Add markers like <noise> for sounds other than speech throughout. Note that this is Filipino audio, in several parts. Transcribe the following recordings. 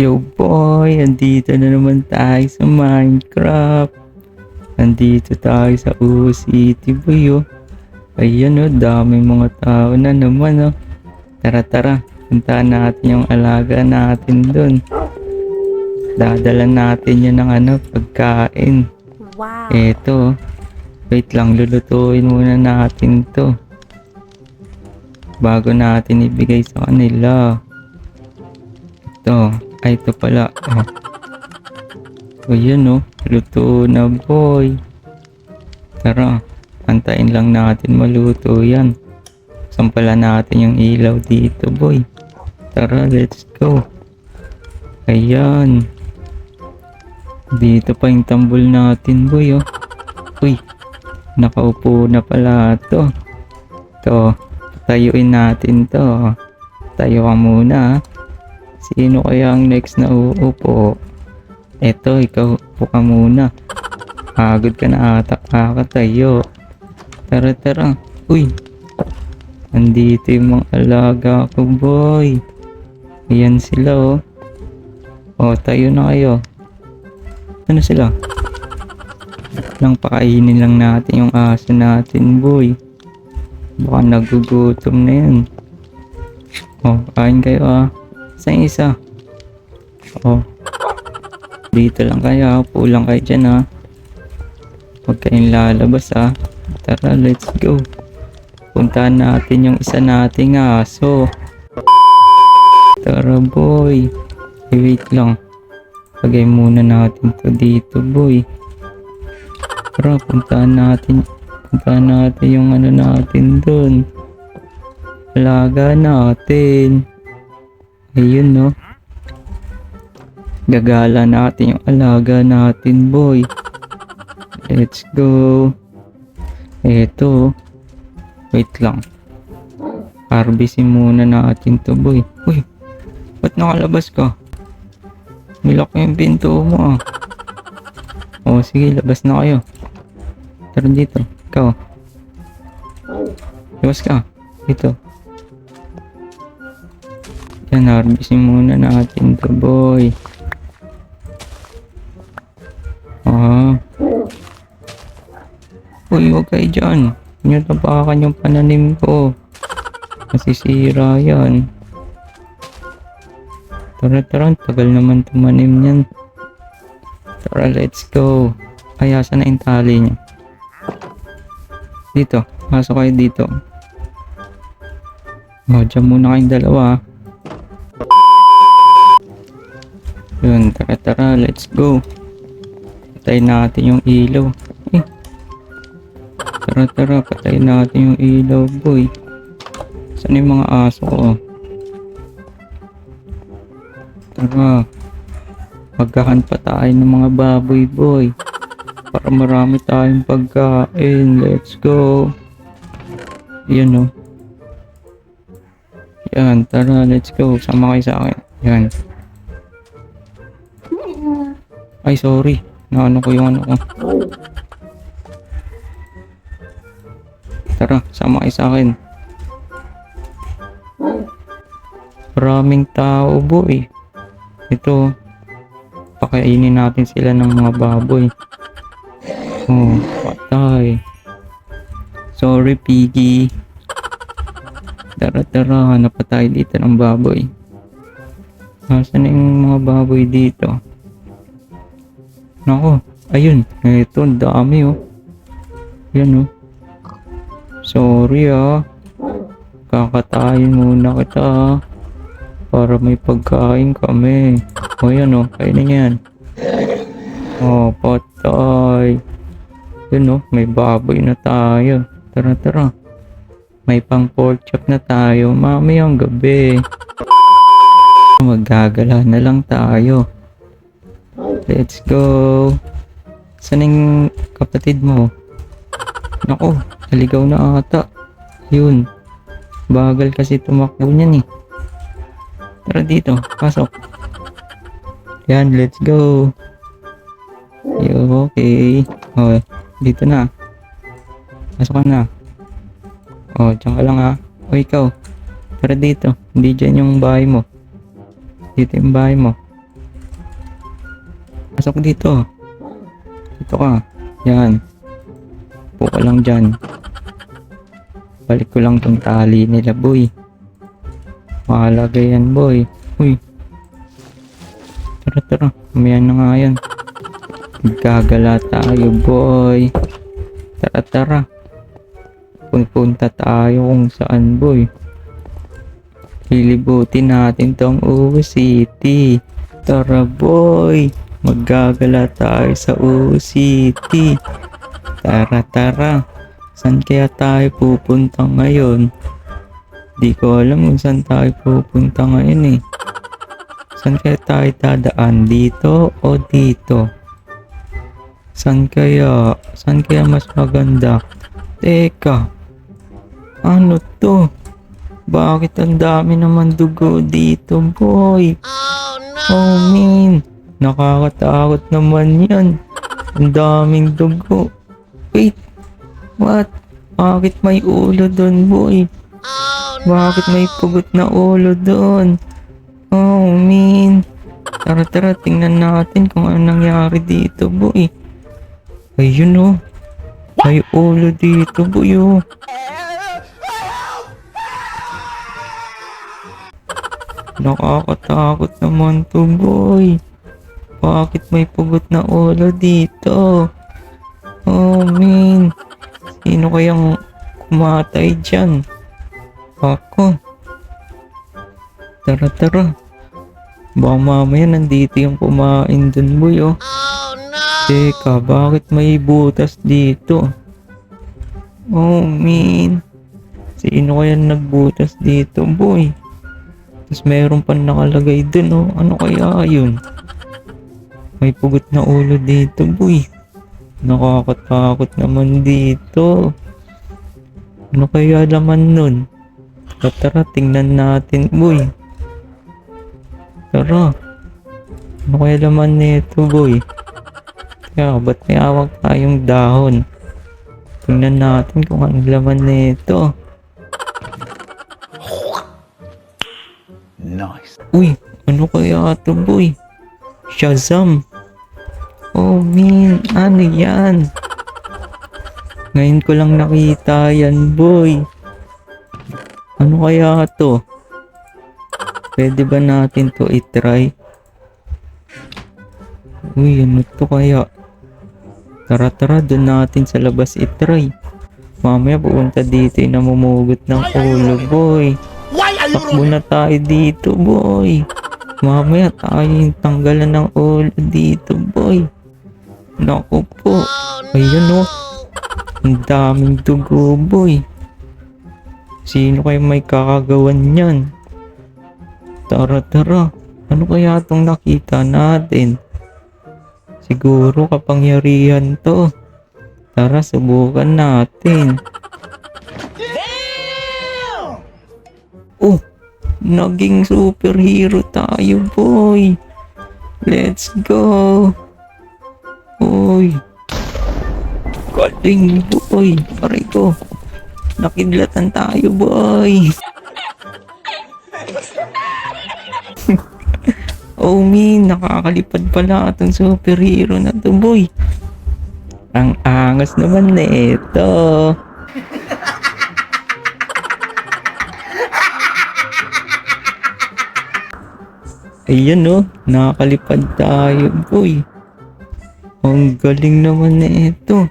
Yo boy, andito na naman tayo sa Minecraft. Andito tayo sa UO City boy oh. Ayan oh, dami mga tao na naman oh. Tara tara, puntahan natin yung alaga natin dun. Dadala natin yan ng ano, pagkain. Wow. Eto, wait lang, lulutuin muna natin to. Bago natin ibigay sa kanila. Ito, ay ito pala. Oh. O yun oh, luto na boy. Tara, antayin lang natin maluto yan. Sampala natin yung ilaw dito boy. Tara, let's go. Ayan. Dito pa yung tambol natin, boy, oh. Uy, nakaupo na pala to. To, tayuin natin to. Tayo ka muna, ah. Sino kaya ang next na uupo? Eto, ikaw upo ka muna. Pagod ka na ata, kakatayo. Tara, tara. Uy, andito yung mga alaga ko, boy. Ayan sila, oh. O, tayo na kayo. Ano sila? Lang pakainin lang natin yung aso natin, boy. Baka nagugutom na yan. Oh, kain kayo ah. Sa isa. Oh. Dito lang kayo, ah. upo lang kayo dyan ah. Huwag kayong lalabas ah. Tara, let's go. Puntahan natin yung isa nating aso. Tara boy. Eh, wait lang. Lagay muna natin to dito, boy. Tara, puntahan natin. Puntahan natin yung ano natin dun. Alaga natin. Ayun, no. Gagala natin yung alaga natin, boy. Let's go. Eto. Wait lang. Harvestin muna natin to, boy. Uy, ba't nakalabas ka? Nilak yung pinto mo ah. O sige, labas na kayo. Tara dito. Ikaw. Labas ka. Dito. Yan, harvestin muna natin to boy. Ah. Uy, huwag kayo dyan. Huwag tapakan yung pananim ko. Masisira yan. Tara, tara. Tagal naman tumanim yan. Tara, let's go. Ay, asa na yung tali niya? Dito. Pasok kayo dito. O, dyan muna kayong dalawa. Tara, tara. Let's go. Patayin natin yung ilaw. Eh. Tara, tara. Patayin natin yung ilaw, boy. Saan yung mga aso ko? Tara. Magkahan pa tayo ng mga baboy boy. Para marami tayong pagkain. Let's go. Yan o. Yan. Tara. Let's go. Sama kayo sa akin. Yan. Ay, sorry. Naano ko yung ano ko. Tara. Sama kayo sa akin. Maraming tao boy. Ito, pakainin natin sila ng mga baboy. Oh, patay. Sorry, Piggy. Tara, tara. Hanap pa tayo dito ng baboy. Nasaan na yung mga baboy dito? Nako, ayun. Ito, ang dami oh. Yan oh. Sorry ah. Kakatayin muna kita ah. Para may pagkain kami. O yan o, kainin yan. O, patay. Yun o, may baboy na tayo. Tara, tara. May pang pork chop na tayo. Mamayang gabi. Magagala na lang tayo. Let's go. Saan kapatid mo? Nako, naligaw na ata. Yun. Bagal kasi tumakbo niyan eh. Tara dito, pasok. Yan, let's go. Yo, okay. O, dito na. Pasok ka na. O, dyan ka lang ha. O, ikaw. Tara dito. Hindi dyan yung bahay mo. Dito yung bahay mo. Pasok dito. Dito ka. Yan. Upo ka lang dyan. Balik ko lang tong tali nila, boy. Mahalaga yan, boy. Uy. Tara, tara. Mamaya na nga yan. Gagala tayo, boy. Tara, tara. Punta tayo kung saan, boy. Lilibutin natin tong Uwu City. Tara, boy. Maggagala tayo sa Uwu City. Tara, tara. Saan kaya tayo pupunta ngayon? Di ko alam kung saan tayo pupunta ngayon eh. Saan kaya tayo dadaan? Dito o dito? Saan kaya? Saan kaya mas maganda? Teka. Ano to? Bakit ang dami naman dugo dito, boy? Oh, man. Nakakatakot naman yan. Ang daming dugo. Wait. What? Bakit may ulo doon, boy? Bakit may pugot na ulo doon? Oh, man. Tara, tara, tingnan natin kung ano nangyari dito, boy. Ayun, oh. May ulo dito, boy, oh. Nakakatakot naman to, boy. Bakit may pugot na ulo dito? Oh, man. Sino kayang kumatay dyan? Ako. Tara, tara. Baka mamaya nandito yung kumain dun, boy, oh. Teka, bakit may butas dito? Oh, man. Sino kaya nagbutas dito, boy? Tapos meron pa nakalagay dun, oh. Ano kaya yun? May pugot na ulo dito, boy. Nakakatakot naman dito. Ano kaya laman nun? Tara, tara, tingnan natin, boy. Tara. Ano kaya laman nito, boy? Kaya, ba't may awag tayong dahon? Tingnan natin kung anong laman nito. Nice. Uy, ano kaya ito, boy? Shazam! Oh, man, ano yan? Ngayon ko lang nakita yan, boy. Ano kaya to? Pwede ba natin to itry? Uy, ano to kaya? Tara, tara, doon natin sa labas itry. Mamaya pupunta dito yung namumugot ng ulo, boy. Takbo na tayo dito, boy. Mamaya tayo yung tanggalan ng ulo dito, boy. Naku po. Ayun, oh. Ang daming dugo, boy. Sino kayo may kakagawan yan? Tara, tara. Ano kaya itong nakita natin? Siguro kapangyarihan to. Tara, subukan natin. Oh, naging superhero tayo, boy. Let's go. Uy. Galing, boy. Pare ko. Nakidlatan tayo, boy. <laughs> oh, min. Nakakalipad pala itong superhero na to, boy. Ang angas naman na ito. Ayan oh, nakakalipad tayo boy. Ang galing naman na ito.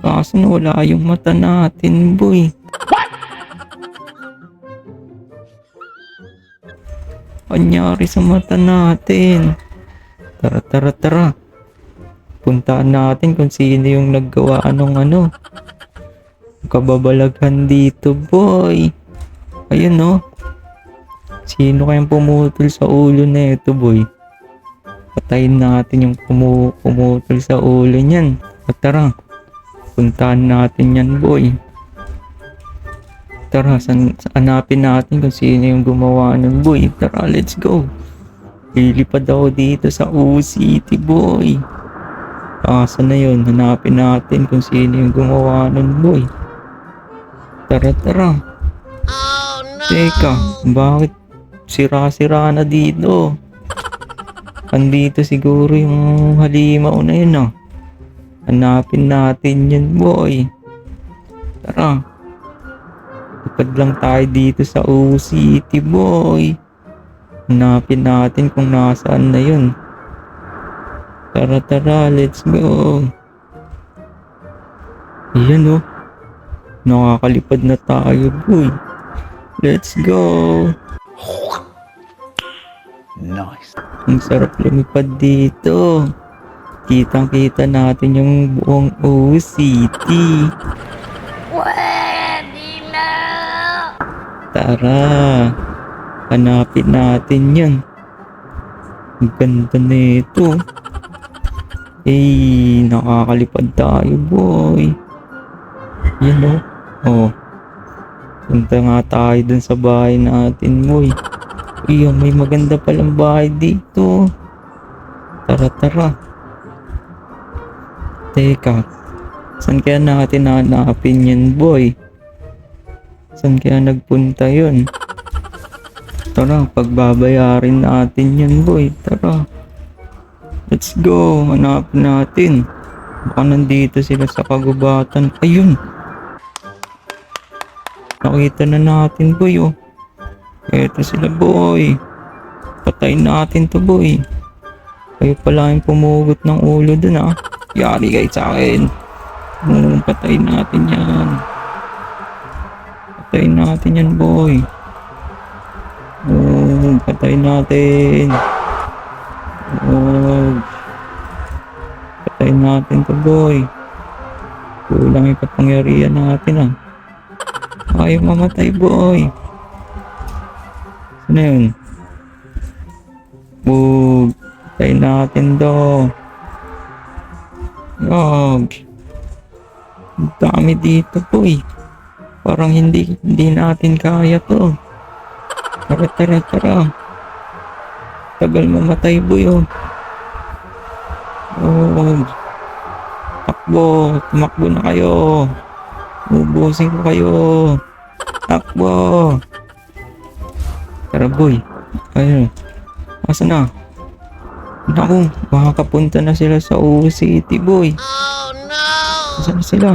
Kaso wala yung mata natin boy. Anyari sa mata natin. Tara tara tara. Puntaan natin kung sino yung naggawa anong ano. Kababalaghan dito boy. Ayun oh. Sino kayang pumutol sa ulo na ito, boy? Patayin natin yung pumu pumutol sa ulo niyan. At tara, puntahan natin yan, boy. Tara, san, hanapin natin kung sino yung gumawa ng boy. Tara, let's go. Lilipad ako dito sa U City, boy. Asa na yun? Hanapin natin kung sino yung gumawa ng boy. Tara, tara. Teka, bakit sira-sira na dito? Andito siguro yung halimaw na yun ah. Hanapin natin yun boy. Tara. Lipad lang tayo dito sa O City boy. Hanapin natin kung nasaan na yun. Tara tara, let's go. Ayan oh. Nakakalipad na tayo boy. Let's go. Ang sarap lumipad dito. Kitang kita natin yung buong O City. Tara. Hanapin natin yan. Ang ganda nito. Eh, nakakalipad tayo boy. Yan o. Oh. Punta nga tayo dun sa bahay natin boy. Iya, may maganda palang bahay dito. Tara, tara. Teka, saan kaya natin hanapin yan, boy? Saan kaya nagpunta yun? Tara, pagbabayarin natin yan, boy. Tara. Let's go. Hanapin natin. Baka nandito sila sa kagubatan. Ayun. Nakita na natin, boy, oh. Eto sila boy. Patayin natin to boy. Kayo pala yung pumugot ng ulo dun ah. Yari kayo sa akin. Oo, patayin natin yan. Patayin natin yan boy. Oo, patayin natin. Oo. Patayin natin to boy. Kulang yung kapangyarihan natin ah. Ayaw mamatay boy. Ano yun? Bug. Tayo natin do. Yog. Ang dami dito boy. Parang hindi, hindi natin kaya to. Tara, tara, tara. Tagal mamatay boy oh. Oh. Takbo. Tumakbo na kayo. Ubusin ko kayo. Takbo. Tara boy. Ayun. Asa na? Naku, makakapunta na sila sa O City boy. Oh no! Asa na sila?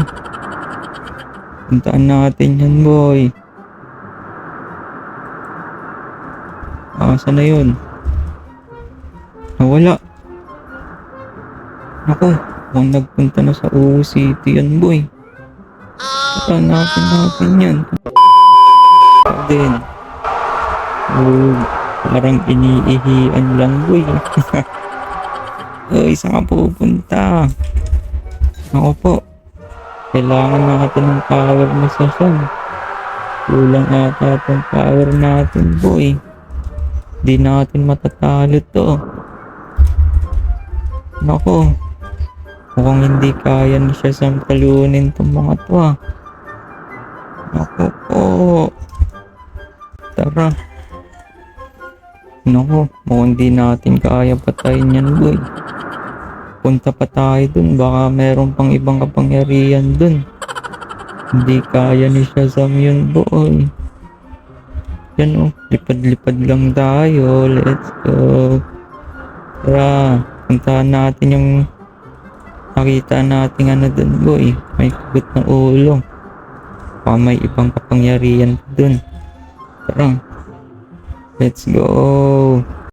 Puntaan natin yan boy. Asa na yun? Nawala. Naku, mukhang nagpunta na sa O City yan boy. Hanapin natin yan. Din. Oh, parang iniihian lang boy. <laughs> Uy, saan ka pupunta? Ako po. Kailangan natin ng power na sasyon. Kulang ata itong power natin boy. Di natin matatalo to. Nako. Mukhang hindi kaya ni siya sa talunin tong mga to ah. Nako po. Tara. Naku, mukhang di natin kaya patayin yan, boy. Punta pa tayo dun, baka meron pang ibang kapangyarihan dun. Hindi kaya ni Shazam yun, boy. Yan oh, lipad-lipad lang tayo. Let's go. Tara, puntahan natin yung nakita natin ano dun, boy. May kugot na ulo. Baka may ibang kapangyarihan dun. Tara. Let's go.